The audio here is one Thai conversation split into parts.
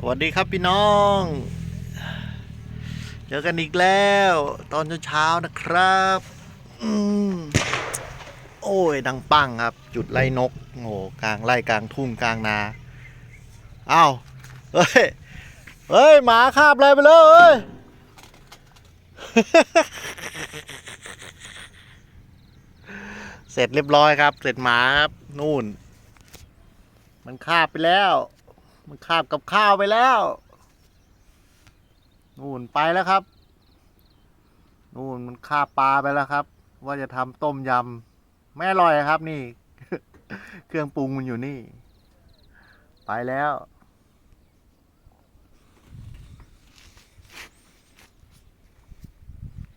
สวัสดีครับพี่น้อง เจอกันอีกแล้ว ตอนเช้าๆนะครับอโอ้ย ดังปังครับ จุดไล่นกโง่กลางไล่กลางทุ่งกลางนาอ้าวเฮ้ย เฮ้ย หมาคาบอะไรไปเลยเฮ้ย เสร็จเรียบร้อยครับ เสร็จหมาครับ นู่น มันคาบไปแล้ว มันคาบกับข้าวไปแล้วนู่นไปแล้วครับนู่นมันคาบปลาไปแล้วครับ ว่าจะทำต้มยำไม่อร่อยครับนี่ เครื่องปรุงมันอยู่นี่ ไปแล้ว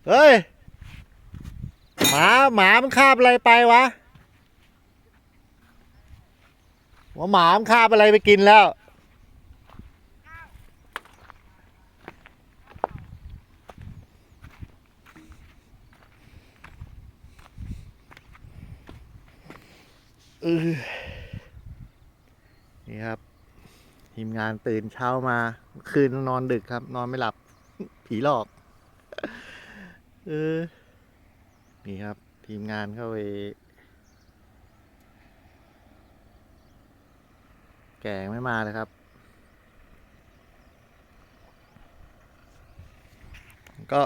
เฮ้ยหมาหมามันคาบอะไรไปวะว่าหมามันคาบอะไรไปกินแล้ว ออนี่ครับ ทีมงานตื่นเช้ามาคืนนอนดึกครับ นอนไม่หลับ ผีหลอกเออนี่ครับ ทีมงานเข้าไปแกงไม่มาเลยครับ ก็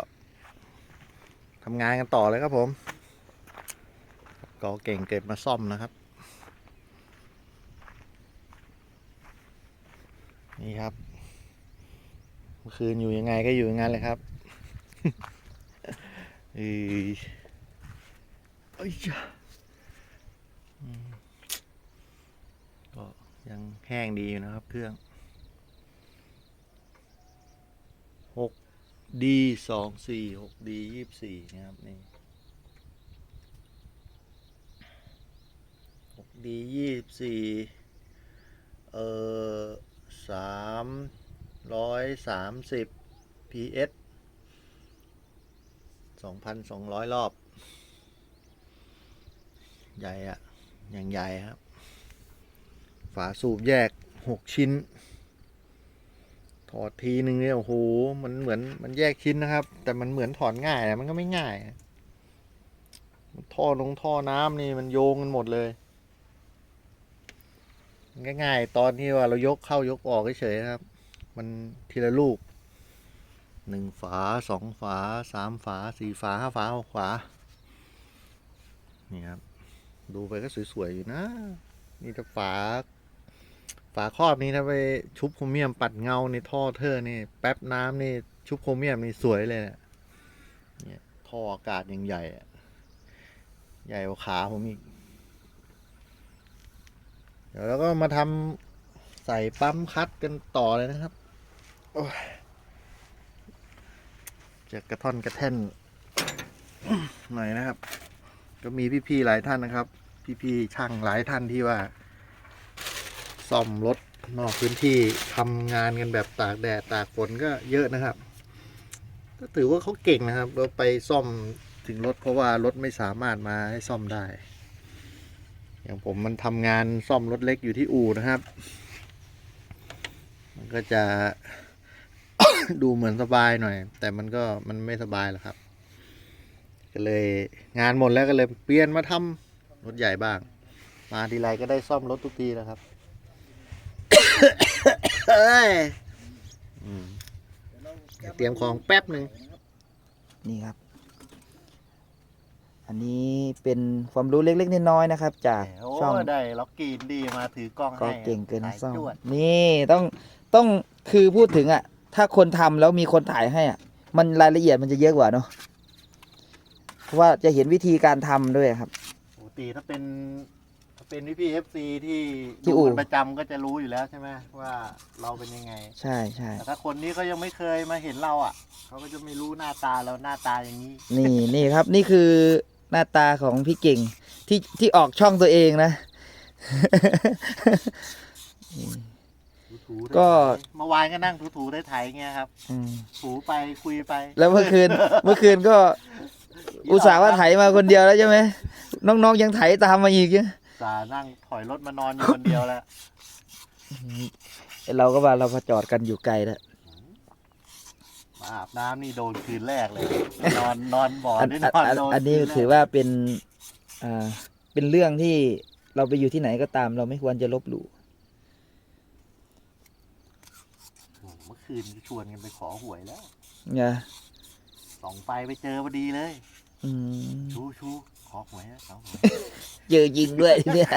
ทำงานกันต่อเลยครับผม ก็เก่งเก็บมาซ่อมนะครับ นี่ครับ เมื่อคืนอยู่ยังไงก็อยู่อย่างนั้นเลยครับเอ้ยเอ้ยก็ยังแห้งดีอยู่นะครับ เครื่อง 6 D สองสี่หก D ยี่สิบสี่นะครับ นี่หก D ยี่สิบสี่เอ่อ สามร้อยสามสิบ PS สองพันสองร้อยรอบ ใหญ่อะอย่างใหญ่ครับ ฝาสูบแยกหกชิ้น ถอดทีนึงเนี่ย โอ้โห มันเหมือนมันแยกชิ้นนะครับ แต่มันเหมือนถอดง่ายอะมันก็ไม่ง่าย ท่อลงท่อน้ำนี่มันโยงกันหมดเลย ง่ายๆ ตอนที่ว่าเรายกเข้ายกออกเฉยๆครับ มันทีละลูกหนึ่งฝาสองฝาสามฝาสี่ฝาห้าฝาหกฝานี่ครับ ดูไปก็สวยๆอยู่นะ นี่ถ้าฝา ฝาครอบนี้ถ้าไปชุบโครเมียมปัดเงาในท่อเทอร์นี่แป๊บน้ำนี่ชุบโครเมียมนี่สวยเลยเนี่ยเนี่ยท่ออากาศยังใหญ่ ใหญ่กว่าขาผมอีก ดี๋ยวเราก็มาทำใส่ปั๊มคัดกันต่อเลยนะครับโอ้ยจะกระท่อนกระแท่นหน่อยนะครับ ก็มีพี่ๆหลายท่านนะครับ พี่ๆช่างหลายท่านที่ว่าซ่อมรถนอกพื้นที่ทำงานกันแบบตากแดดตากฝนก็เยอะนะครับ ก็ถือว่าเขาเก่งนะครับเราไปซ่อมถึงรถเพราะว่ารถไม่สามารถมาให้ซ่อมได้ อย่างผมมันทำงานซ่อมรถเล็กอยู่ที่อู่นะครับ มันก็จะดูเหมือนสบายหน่อย แต่มันก็มันไม่สบายหรอกครับ ก็เลยงานหมดแล้วก็เลยเปลี่ยนมาทำรถใหญ่บ้าง มาทีไรก็ได้ซ่อมรถทุกทีแล้วครับเตรียมของแป๊บหนึ่งนี่ครับ อันนี้เป็นความรู้เล็กๆน้อยๆนะครับ จากโอ้ช่องได้ล็อกกีนดีมาถือกล้องก็ให้เก่งเกินถ่ายซ่อมจวดนี่ต้องต้องคือพูดถึงอะ ถ้าคนทำแล้วมีคนถ่ายให้อะ มันรายละเอียดมันจะเยอะกว่าเนาะเพราะว่าจะเห็นวิธีการทำด้วยครับปกติถ้าเป็นถ้าเป็นพี่พีเอฟซีที่ที่ดูอู่กันประจำก็จะรู้อยู่แล้วใช่ไหมว่าเราเป็นยังไง ใช่ใช่แต่ถ้าคนนี้เขายังไม่เคยมาเห็นเราอะเขาก็จะไม่รู้หน้าตาเราหน้าตาอย่างนี้ นี่นี่ครับนี่คือ หน้าตาของพี่เก่ง ที่ที่ออกช่องตัวเองนะ ถูๆก็ได้ๆเมื่อวานก็นั่งถูๆได้ไถเงี้ยครับ อืมถูไปคุยไปแล้วเมื่อคืน เมื่อคืนก็ อุตส่าห์ว่าไถมาคนเดียวแล้วใช่ไหมน้องๆยังไถตามมาอีกเนี่ยสานั่งถอยรถมานอนอยู่คนเดียวแล้ว เราก็ว่าเรามาจอดกันอยู่ไกลแล้วมา อาบน้ำนี่โดนคืนแรกเลย นอนนอนบ่ออันนี่อันนอนอันโดนอันนี้คืแรกถือว่าเป็นอ่าเป็นเรื่องที่เราไปอยู่ที่ไหนก็ตาม เราไม่ควรจะลบหลู่โอ้โหเมื่อคืนชวนกันไปขอหวยแล้วนะส่องไฟไปเจอพอดีเลยอืมชูชูขอหวยนะขอหวยเจอยิงด้วยเนี่ย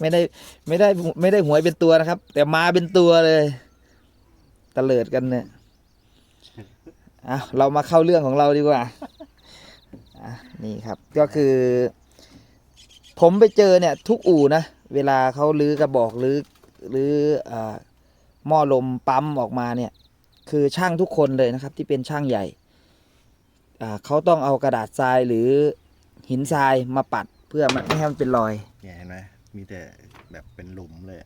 ไม่ได้ไม่ได้ไม่ได้หวยเป็นตัวนะครับ แต่มาเป็นตัวเลยตะเลิดกันเนี่ย อะเรามาเข้าเรื่องของเราดีกว่าอะนี่ครับก็คือ ผมไปเจอเนี่ย ทุกอู่นะ เวลาเขาลื้อกระบอกหรือหรืออ่าหม้อลมปั๊มออกมาเนี่ย คือช่างทุกคนเลยนะครับ ที่เป็นช่างใหญ่อ่าเขาต้องเอากระดาษทรายหรือหินทรายมาปัดเพื่อมันไม่ให้มันเป็นรอย เนี่ยเห็นไหมมีแต่แบบเป็นหลุมเลย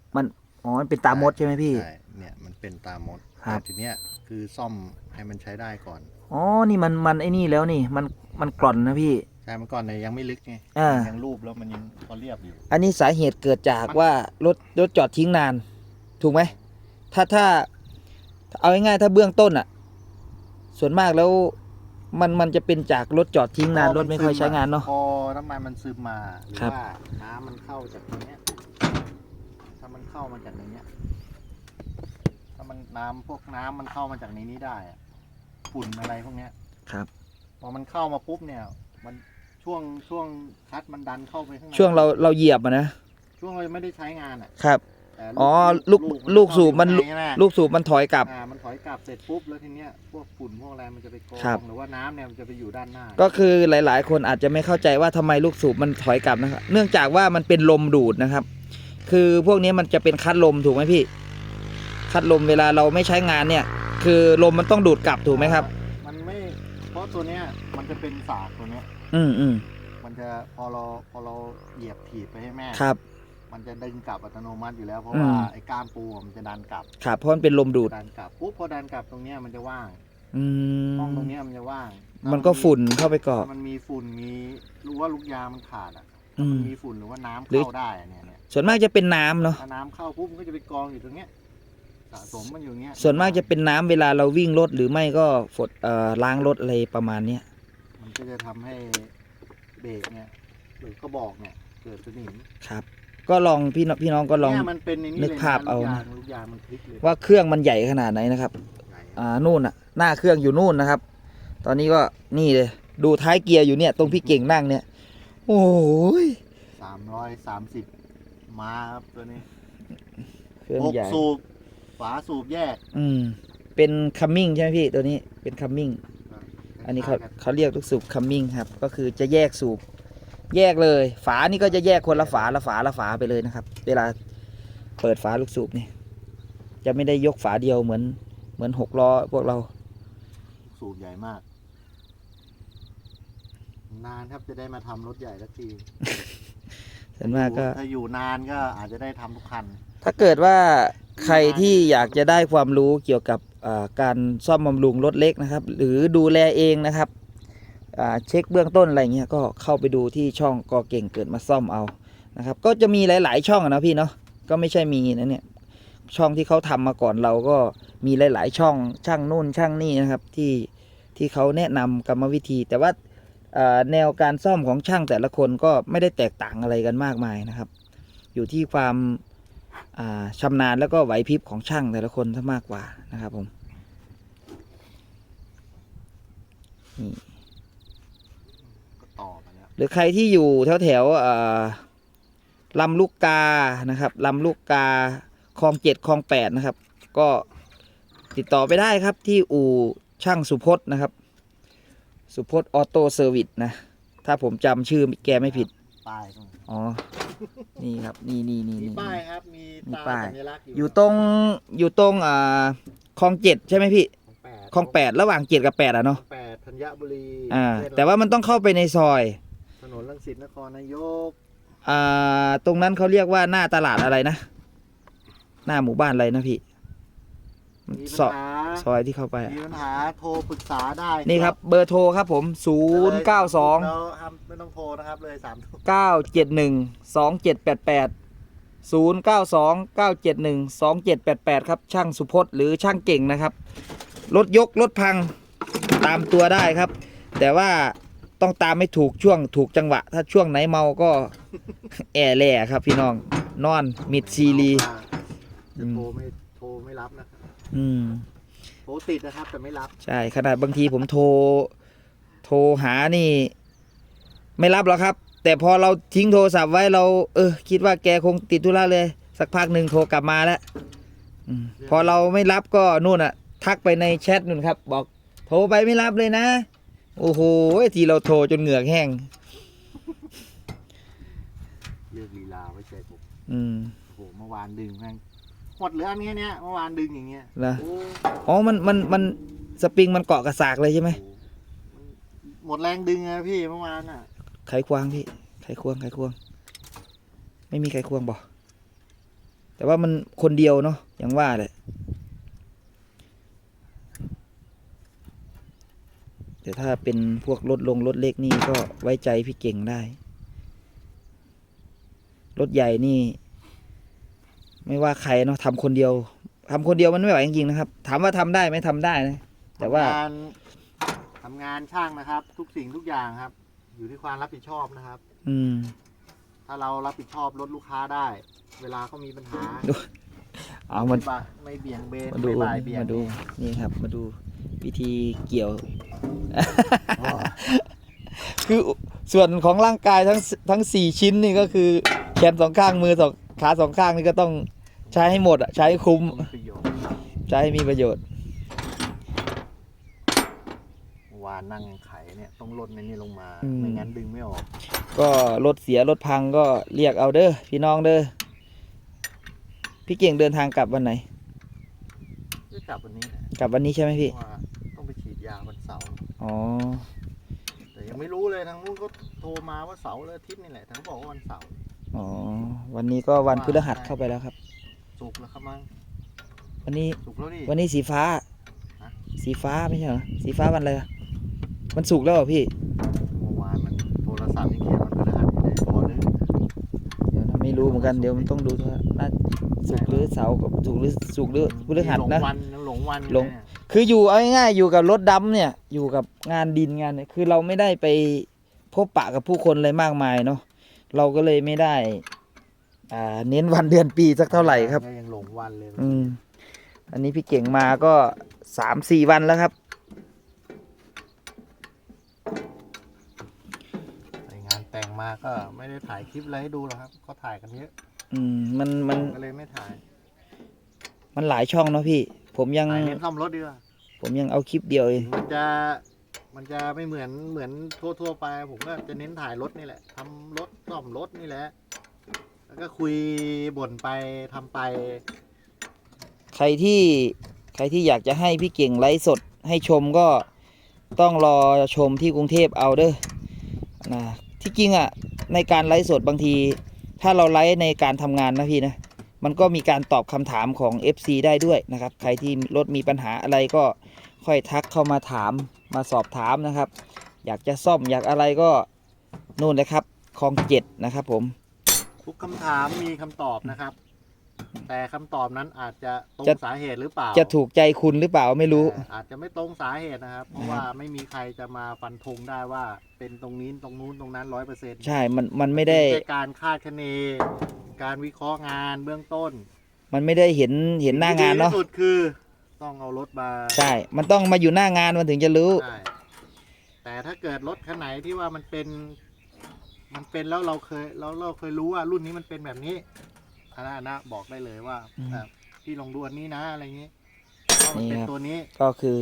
อ๋อมันเป็นตามดใช่ไหมพี่ ใช่เนี่ยมันเป็นตามด ครับ แต่ทีเนี้ยคือซ่อมให้มันใช้ได้ก่อน อ๋อ นี่มันมันไอ้นี่แล้วนี่มันมันกร่อนนะพี่ ใช่เมื่อก่อนเนี่ยยังไม่ลึกไงอ่า ยังรูปแล้วมันยังพอเรียบอยู่ อันนี้สาเหตุเกิดจากว่ารถรถจอดทิ้งนาน ถูกไหมถ้าถ้าเอาง่ายๆถ้าเบื้องต้นอะส่วนมากแล้วมันมันจะเป็นจากรถจอดทิ้งนานรถไม่ค่อยใช้งานเนาะ พอน้ำมันมันซึมมาหรือครับ ว่าน้ำมันเข้าจากตรงเนี้ยถ้ามันเข้ามาจากในเนี้ยถ้า มันน้ำพวกน้ำมันเข้ามาจากในนี้ได้อะฝุ่นอะไรพวกเนี้ยครับ พอมันเข้ามาปุ๊บเนี่ย มันช่วงช่วงคัดมันดันเข้าไปข้างในช่วงเราเราเหยียบอะนะช่วงเรายังไม่ได้ใช้งานอะครับ แต่อ๋อลูกลูกสูบมัน เข้าไปข้างในใช่ไห ลูกสูบมันถอยกลับ อ่ามันถอยกลับเสร็จปุ๊บแล้วทีเนี้ยพวกฝุ่นพวกอะไรมันจะไปกองครับหรือว่าน้ำเนี่ยมันจะไปอยู่ด้านหน้าก็คือหลาย ๆ คนอาจจะไม่เข้าใจว่าทำไมลูกสูบมันถอยกลับนะครับ เนื่องจากว่ามันเป็นลมดูดนะครับ คือพวกนี้มันจะเป็นคัดลมถูกไหมพี่ คัดลมเวลาเราไม่ใช้งานเนี่ย คือลมมันต้องดูดกลับถูกไหมครับ มันไม่เพราะตัวเนี้ยมันจะเป็นสากตัวเนี้ย อืมอืมมันจะพอเราพอเราเหยียบถีบไปให้แม่ครับ มันจะดึงกลับอัตโนมัติอยู่แล้วเพราะอืมว่าไอ้ก้ามปูมันจะดันกลับครับเพราะมันเป็นลมดูด ดันกลับปุ๊บพอดันกลับตรงเนี้ยมันจะว่างอืมห้องตรงเนี้ยมันจะว่างมันก็ฝุ่นเข้าไปเกาะ ถ้ามันมีฝุ่นมีรู้ว่าลูกยางมันขาดอะอืมมันมีฝุ่นหรือว่าน้ำหรือ เข้าได้อะเนี่ยเนี่ยส่วนมากจะเป็นน้ำเนาะถ้าน้ำเข้าปุ๊บมันก็จะไปกองอยู่ตรงเนี้ย สะสมมันอยู่เงี้ยส่วนมากจะเป็นน้ำเวลาเราวิ่งรถหรือไม่ก็ฝดเอ่อล้างรถอะไรประมาณเนี้ยมันก็จะทำให้เบรกเนี่ยหรือก็บอกเนี่ย เกิดสนิมครับ ก็ลองพี่น้องพี่น้องก็ลอง เนี่ยมันเป็นในนี้นึกเลยะภาพเอา ลูกนะยางลูกยางมันพลิกเลยว่าเครื่องมันใหญ่ขนาดไหนนะครับ ใหญ่อ่านู่นน่ะ หน้าเครื่องอยู่นู่นนะครับ ตอนนี้ก็นี่เลย ดูท้ายเกียร์อยู่เนี่ย ตรงพี่เก่งนั่งเนี่ย โอ้ยสามร้อยสามสิบมาครับตัวนี้เครื่องหกใหญ่สูบ ฝาสูบแยกอืม เป็นคัมมิ่งใช่ไหมพี่ตัวนี้เป็นคัมมิ่งอันนี้เขาเขาเรียกลูกสูบคัมมิ่งครับ ก็คือจะแยกสูบ แยกเลย ฝานี่ก็จะแยกคนละฝาละฝาละฝาไปเลยนะครับ เวลาเปิดฝาลูกสูบนี่จะไม่ได้ยกฝาเดียวเหมือน เหมือนหกล้อพวกเรา สูบใหญ่มาก นานครับจะได้มาทำรถใหญ่สักทีส่วนมากก็ ถ้าอยู่นานก็อาจจะได้ทำทุกคัน ถ้าเกิดว่า ใครที่อยากจะได้ความรู้เกี่ยวกับการซ่อมบำรุงรถเล็กนะครับ หรือดูแลเองนะครับเช็คเบื้องต้นอะไรเงี้ยก็เข้าไปดูที่ช่องกอเก่งเกิดมาซ่อมเอานะครับ ก็จะมีหลาย ๆ ช่องนะพี่เนาะก็ไม่ใช่มีนะเนี่ยช่องที่เขาทำมาก่อนเราก็มีหลาย ๆ ช่องช่างนู่นช่างนี่นะครับที่ที่เขาแนะนำกรรมวิธี แต่ว่าแนวการซ่อมของช่างแต่ละคนก็ไม่ได้แตกต่างอะไรกันมากมายนะครับ อยู่ที่ความ ชำนาญแล้วก็ไหวพริบของช่างแต่ละคนซะมากกว่านะครับผมนี่ก็ต่อมาแล้วหรือใครที่อยู่แถวแถวๆอ่าลำลูกกานะครับลำลูกกาคลองเจ็ดคลองแปดนะครับ ก็ติดต่อไปได้ครับที่อู่ช่างสุพจน์นะครับ สุพจน์ออโต้เซอร์วิสนะ ถ้าผมจำชื่อแกไม่ผิด ป้ายตรงอ๋อ นี่ครับ นี่นี่นี่มีนี่ ป้ายครับ มีมีตาป้าย สัญลักษณ์อยู่อยู่ตรง อยู่ตรงอ่าคลองเจ็ดใช่ไหมพี่ ของแปดคลองแปดระหว่างเจ็ดกับแปดอะเนาะ แปดธัญบุรีอ่าเส้นแต่ว่ามันต้องเข้าไปในซอย ถนนรังสิตนครนายกอ่า ตรงนั้นเขาเรียกว่าหน้าตลาดอะไรนะ หน้าหมู่บ้านอะไรนะพี่ มีซปัอญยหาซอยที่เข้าไปอะมีปัญหาโทรปรึกษาได้นี่ครับเบอร์โทรครับผมศูนย์เก้าสองแล้วห้ามไม่ต้องโทรนะครับเลยสามทุ่มเก้าเจ็ดหนึ่งสองเจ็ดแปดแปด0 9 2 9 7 1 2 7 8 8 ครับ ช่างสุพจน์หรือช่างเก่งนะครับ รถยก รถพังตามตัวได้ครับ แต่ว่าต้องตามให้ถูกช่วงถูกจังหวะ ถ้าช่วงไหนเมาก็ แอแหล่ครับพี่น้อง นอนมิดซีรี จะโทรไม่โทรไม่รับนะครับ อืมโทรติดนะครับ แต่ไม่รับ ใช่ขนาดบางทีผมโทร โทรหานี่ ไม่รับหรอกครับ แต่พอเราทิ้งโทรศัพท์ไว้เรา เออ คิดว่าแกคงติดธุระเลย สักพักหนึ่งโทรกลับมาแล้วอมพอเราไม่รับก็นู่นอะทักไปในแชทนู่นครับ บอก โทรไปไม่รับเลยนะ โอ้โหทีเราโทรจนเหงือกแห้งเลือกลีลาไว้ใจผมอืมโอ้โหเมื่อวานดึงแม่ง หมดเหลืออันแค่เนี้ยเมื่อวานดึงอย่างเงี้ยนะโอ้อ๋อมันมันมันสปริงมันเกาะกระสากเลยใช่ไหมโหหมดแรงดึงอะพี่เมื่อวานอะไขควงพี่ไขควงไขควง ไม่มีไขควงบอกแต่ว่ามันคนเดียวเนาะอย่างว่าแหละแต่ถ้าเป็นพวกรถลงรถเล็กนี่ก็ไว้ใจพี่เก่งได้ รถใหญ่นี่ ไม่ว่าใครเนาะทำคนเดียวทำคนเดียวมันไม่ไหวจริงๆนะครับ ถามว่าทำได้ไหมทำได้นะแต่ว่าทำงานทำงานช่างนะครับ ทุกสิ่งทุกอย่างครับ อยู่ที่ความรับผิดชอบนะครับ อืม ถ้าเรารับผิดชอบรถลูกค้าได้ เวลาเขามีปัญหาเอามา ไบะไม่เบี่ยงเบนมาดูไม่บ่ายเบี่ยงมาดูนี่ครับ มาดูวิธีเกี่ยวอ๋อคือส่วนของร่างกายทั้งสทั้งสี่ชิ้นนี่ก็คือแขนสองข้างมือสอง ขาสองข้างนี่ก็ต้องใช้ให้หมดอะใช้ให้คุ้มมีประโยชน์ใช้ให้มีประโยชน์เมื่อวานนั่งไขเนี่ยต้องลดในนี้ลงมาอืมไม่งั้นดึงไม่ออก ก็รถเสียรถพังก็เรียกเอาเด้อพี่น้องเด้อพี่เก่งเดินทางกลับวันไหน จะกลับวันนี้แหละกลับวันนี้ใช่ไหมเพพี่ราะว่าต้องไปฉีดยาวันเสาร์อ๋อแต่ยังไม่รู้เลยทางนู้นก็โทรมาว่าเสาร์หรืออาทิตย์นี่แหละทางเขาบอกว่าวันเสาร์ อ๋อ วันนี้ก็วันพฤหัสเข้าไปแล้วครับ สุกร์แล้วครับมั้งวันนี้ สุกร์แล้วดิวันนี้สีฟ้าฮะสีฟ้าไม่ใช่เหรอ สีฟ้าวันอะไรอะวันศุกร์แล้วเหรอพี่ เมื่อวานมันโทรศัพท์ยังเขียนวันพฤหัสอยู่เลยพอเลยเดี๋ยวนะไม่รู้เหมือนกัน เดี๋ยวมันต้องดูว่าน่าสุกร์หรือเสาร์กับสุกร์หรือสุกร์หรือพฤหัสหลงนะวันหลงวันหลง เนี่ยคืออยู่เอาง่ายๆอยู่กับรถดำเนี่ยอยู่กับงานดินงานเนี่ยคือเราไม่ได้ไปพบปะกับผู้คนอะไรมากมายเนาะ เราก็เลยไม่ได้ อ่า เน้นวันเดือนปีสักเท่าไหร่ครับ ยังหลงวันเลย อืม อันนี้พี่เก่งมาก็สามสี่วันแล้วครับไปงานแต่งมาก็ไม่ได้ถ่ายคลิปอะไรให้ดูหรอกครับเขาถ่ายกันเยอะอืม มันมันก็เลยไม่ถ่ายมันหลายช่องเนาะพี่ ผมยังถ่ายเน้นซ่อมรถดีกว่าผมยังเอาคลิปเดียวเองมันจะ มันจะไม่เหมือนเหมือนทั่วๆไป ผมก็จะเน้นถ่ายรถนี่แหละทำรถซ่อมรถนี่แหละ แล้วก็คุยบ่นไปทำไป ใครที่ใครที่อยากจะให้พี่เก่งไลฟ์สดให้ชมก็ต้องรอชมที่กรุงเทพเอาเด้อนะที่จริงอะในการไลฟ์สดบางที ถ้าเราไลฟ์ในการทำงานนะพี่นะมันก็มีการตอบคำถามของ FC ได้ด้วยนะครับ ใครที่รถมีปัญหาอะไรก็ค่อยทักเข้ามาถาม มาสอบถามนะครับ อยากจะซ่อมอยากอะไรก็นู่นเลยครับคลองเจ็ดนะครับ ผม ทุกคำถามมีคำตอบนะครับ แต่คำตอบนั้นอาจจะตรงจะ สาเหตุหรือเปล่าจะถูกใจคุณหรือเปล่าไม่รู้แต่อาจจะไม่ตรงสาเหตุนะครับ เพราะว่าไม่มีใครจะมาฟันธงได้ว่าเป็นตรงนี้ตรงนู้นตรงนั้นร้อยเปอร์เซ็นต์ใช่มันมันไม่ได้การคาดคะเน การวิเคราะห์งานเบื้องต้นมันไม่ได้เห็นเห็นหน้างานเนาะ สิ่ที่ดีที่สุดคือ ต้องเอารถมาใช่ มันต้องมาอยู่หน้างานมันถึงจะรู้ ใช่แต่ถ้าเกิดรถคันไหนที่ว่ามันเป็น มันเป็นแล้วเราเคยเราเราเคยรู้ว่ารุ่นนี้มันเป็นแบบนี้อันนั้นนะบอกได้เลยว่าอืมอะพี่ลองดูอันนี้นะอะไรอย่างนี้ว่ามันนี่เป็นครับตัวนี้ ก็คือ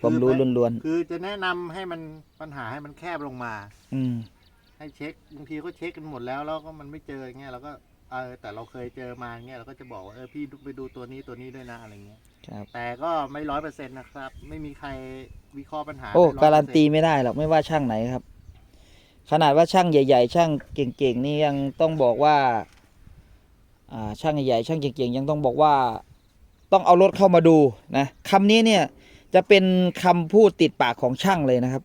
ความรู้ล้วนคือจะแนะนำให้มันปัญหาให้มันแคบลงมา ๆอืม ให้เช็คบางทีก็เช็คกันหมดแล้วแล้วก็มันไม่เจออย่างเงี้ยเราก็ เออแต่เราเคยเจอมาอย่างเงี้ยเราก็จะบอกว่าเออพี่ไปดูตัวนี้ตัวนี้ด้วยนะอะไรเงี้ยครับ แต่ก็ไม่ร้อยเปอร์เซ็นต์นะครับ ไม่มีใครวิเคราะห์ปัญหาโอ้ได้100%การันตีไม่ได้หรอกไม่ว่าช่างไหนครับ ขนาดว่าช่างใหญ่ ๆ ช่างเก่งๆนี่ยังต้องบอกว่า อ่าช่างใหญ่ๆช่างเก่งๆยังต้องบอกว่า ต้องเอารถเข้ามาดูนะคำนี้เนี่ยจะเป็นคำพูดติดปากของช่างเลยนะครับ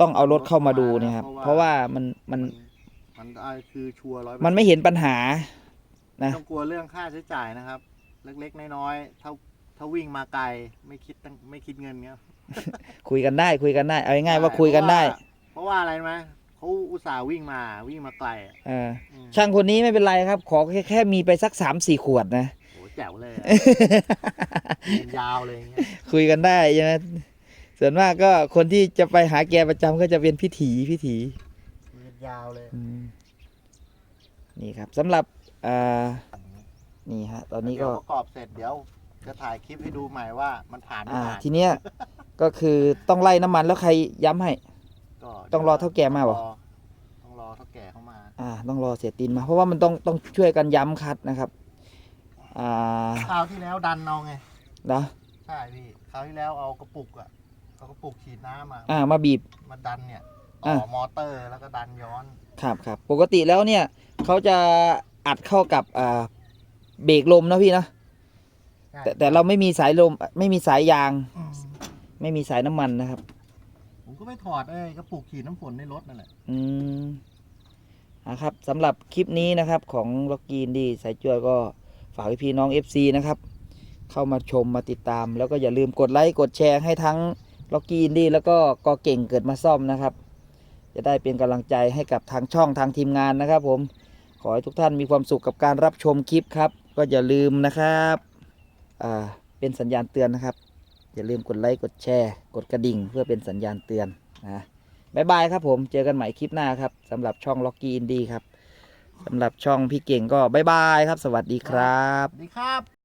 ต้องเอารถเข้ามาดูเนะครับ เพราะว่ามันมัน มัน มันได้คือชัวร์ร้อยมันไม่เห็นปัญหา นะ ต้องกลัวเรื่องค่าใช้จ่ายนะครับ เล็กๆน้อยๆถ้าถ้าวิ่งมาไกลไม่คิดตั้งไม่คิดเงินเงี้ยคุยกันได้คุยกันได้เอาง่ายๆว่าคุยกันได้เพราะว่าอะไรไหมเขาอุตส่าห์วิ่งมาวิ่งมาไกลอะเอออืมช่างคนนี้ไม่เป็นไรครับ ขอแค่แค่มีไปสักสามสี่ขวดนะ โหแจ๋วเลยอะเดินยาวเลยอย่างเงี้ยคุยกันได้ใช่ไหมส่วนมากก็คนที่จะไปหาแกประจำก็จะเป็นพิถีพิถีเดิน ยาวเลย อืมนี่ครับสำหรับอ่านี่ฮะ ตอนนี้ก็ เดี๋ยวประกอบเสร็จเดี๋ยว จะถ่ายคลิปให้ดูใหม่ว่ามันผ่านไม่อ่า ผ่านทีเนี้ย ก็คือต้องไล่น้ำมันแล้วใครย้ำให้ ก็ต้องรอเท่าแก่มาเหรอ ต้องรอเท่าแก่เข้ามาอ่า ต้องรอเสียตินมา เพราะว่ามันต้องต้องช่วยกันย้ำคัดนะครับ อ่าคราวที่แล้วดันเอาไง นะใช่พี่คราวที่แล้วเอากระปุกอะเอากระปุกฉีดน้ำมาอ่า มาบีบมาดันเนี่ย อะต่อมอเตอร์แล้วก็ดันย้อนครับครับปกติแล้วเนี่ยเขาจะอัดเข้ากับอ่าเบรกลมนะพี่นะแต่แต่เราไม่มีสายลมไม่มีสายยาง อืมไม่มีสายน้ำมันนะครับ ผมก็ไม่ถอดเอ้ยกระปุกฉีดน้ำฝนในรถนั่นแหละ อืมนะครับสำหรับคลิปนี้นะครับของล็อกกีนดีสายจวดก็ฝากพี่น้อง FC นะครับ เข้ามาชมมาติดตาม แล้วก็อย่าลืมกดไลค์กดแชร์ให้ทั้งล็อกกีนดีแล้วก็กอเก่งเกิดมาซ่อมนะครับ จะได้เป็นกำลังใจให้กับทางช่องทางทีมงานนะครับ ผมขอให้ทุกท่านมีความสุขกับการรับชมคลิปครับ ก็อย่าลืมนะครับอ่าเป็นสัญญาณเตือนนะครับ อย่าลืมกดไลค์กดแชร์ กดกระดิ่ง เพื่อเป็นสัญญาณเตือนนะบายบายครับผมเจอกันใหม่คลิปหน้าครับสำหรับช่อง Locky Indie ครับสำหรับช่องพี่เก่งก็บายบายครับ สวัสดีครับ สวัสดีครับ